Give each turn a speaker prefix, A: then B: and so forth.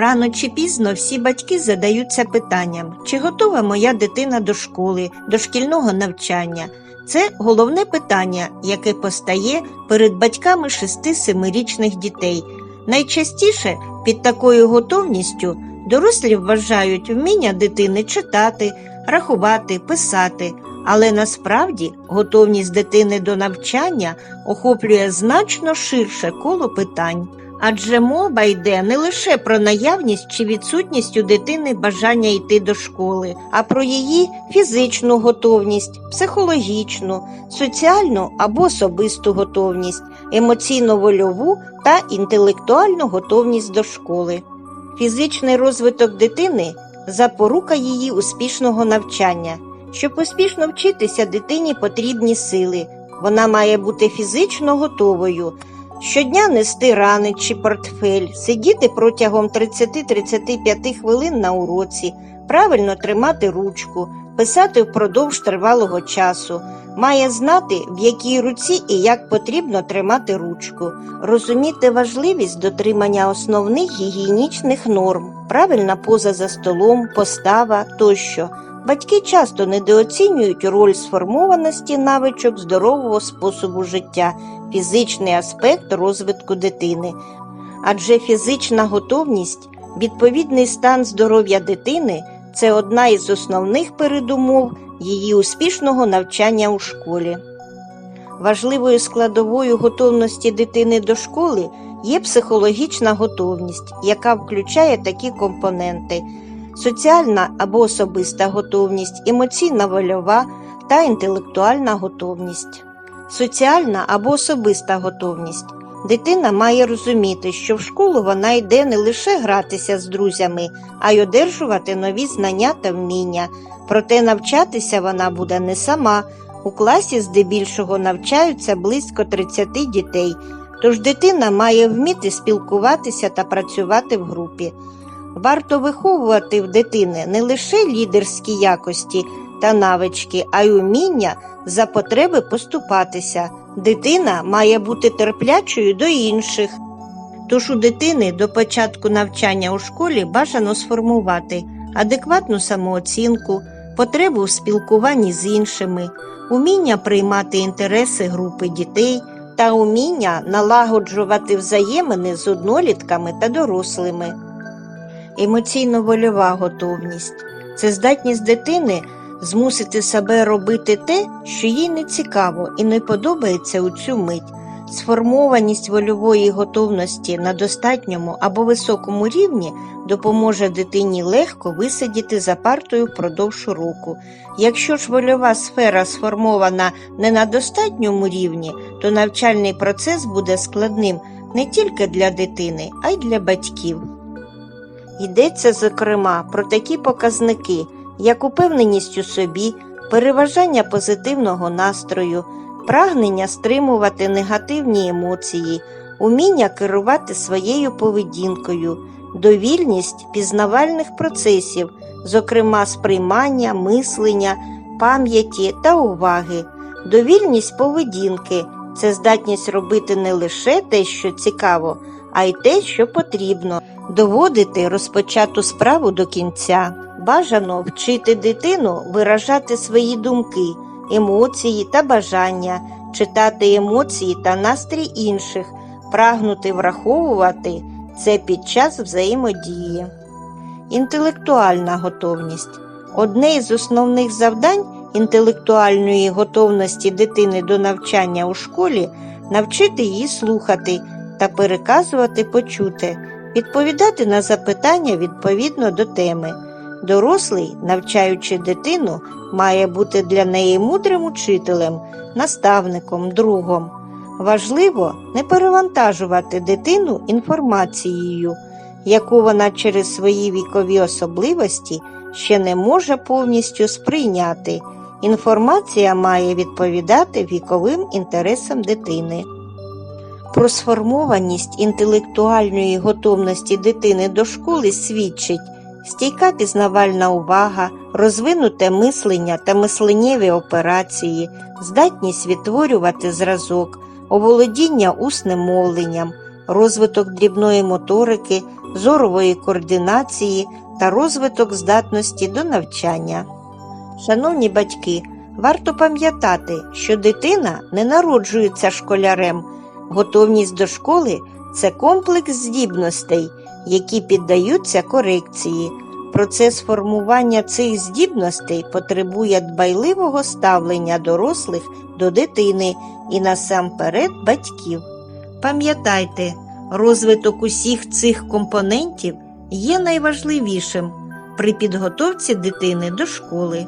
A: Рано чи пізно всі батьки задаються питанням, чи готова моя дитина до школи, до шкільного навчання. Це головне питання, яке постає перед батьками 6-7-річних дітей. Найчастіше під такою готовністю дорослі вважають вміння дитини читати, рахувати, писати, але насправді готовність дитини до навчання охоплює значно ширше коло питань. Адже мова йде не лише про наявність чи відсутність у дитини бажання йти до школи, а про її фізичну готовність, психологічну, соціальну або особисту готовність, емоційно-вольову та інтелектуальну готовність до школи. Фізичний розвиток дитини запорука її успішного навчання. Щоб успішно вчитися, дитині потрібні сили. Вона має бути фізично готовою. Щодня нести рани чи портфель, сидіти протягом 30-35 хвилин на уроці, правильно тримати ручку, писати впродовж тривалого часу, має знати, в якій руці і як потрібно тримати ручку, розуміти важливість дотримання основних гігієнічних норм, правильна поза за столом, постава тощо. Батьки часто недооцінюють роль сформованості навичок здорового способу життя, фізичний аспект розвитку дитини. Адже фізична готовність, відповідний стан здоров'я дитини це одна із основних передумов її успішного навчання у школі. Важливою складовою готовності дитини до школи є психологічна готовність, яка включає такі компоненти соціальна або особиста готовність, емоційна вольова та інтелектуальна готовність. Соціальна або особиста готовність. Дитина має розуміти, що в школу вона йде не лише гратися з друзями, а й одержувати нові знання та вміння. Проте навчатися вона буде не сама. У класі здебільшого навчаються близько 30 дітей, тож дитина має вміти спілкуватися та працювати в групі. Варто виховувати в дитини не лише лідерські якості та навички, а й уміння за потреби поступатися. Дитина має бути терплячою до інших. Тож у дитини до початку навчання у школі бажано сформувати адекватну самооцінку, потребу в спілкуванні з іншими, уміння приймати інтереси групи дітей та уміння налагоджувати взаємини з однолітками та дорослими. Емоційно-вольова готовність це здатність дитини змусити себе робити те, що їй не цікаво і не подобається у цю мить. Сформованість вольової готовності на достатньому або високому рівні допоможе дитині легко висидіти за партою впродовж року. Якщо ж вольова сфера сформована не на достатньому рівні, то навчальний процес буде складним не тільки для дитини, а й для батьків. Йдеться, зокрема, про такі показники, як упевненість у собі, переважання позитивного настрою, прагнення стримувати негативні емоції, уміння керувати своєю поведінкою, довільність пізнавальних процесів, зокрема сприймання, мислення, пам'яті та уваги, довільність поведінки це здатність робити не лише те, що цікаво, а й те, що потрібно доводити розпочату справу до кінця. Бажано вчити дитину виражати свої думки, емоції та бажання, читати емоції та настрій інших, прагнути враховувати це під час взаємодії. Інтелектуальна готовність одне із основних завдань інтелектуальної готовності дитини до навчання у школі навчити її слухати та переказувати почуте відповідати на запитання відповідно до теми. Дорослий, навчаючи дитину, має бути для неї мудрим учителем, наставником, другом. Важливо не перевантажувати дитину інформацією, яку вона через свої вікові особливості ще не може повністю сприйняти. Інформація має відповідати віковим інтересам дитини. Про сформованість інтелектуальної готовності дитини до школи свідчить стійка пізнавальна увага, розвинуте мислення та мисленнєві операції, здатність відтворювати зразок, оволодіння усним мовленням, розвиток дрібної моторики, зорової координації та розвиток здатності до навчання. Шановні батьки, варто пам'ятати, що дитина не народжується школярем. Готовність до школи це комплекс здібностей, які піддаються корекції. Процес формування цих здібностей потребує дбайливого ставлення дорослих до дитини і насамперед батьків. Пам'ятайте, розвиток усіх цих компонентів є найважливішим при підготовці дитини до школи.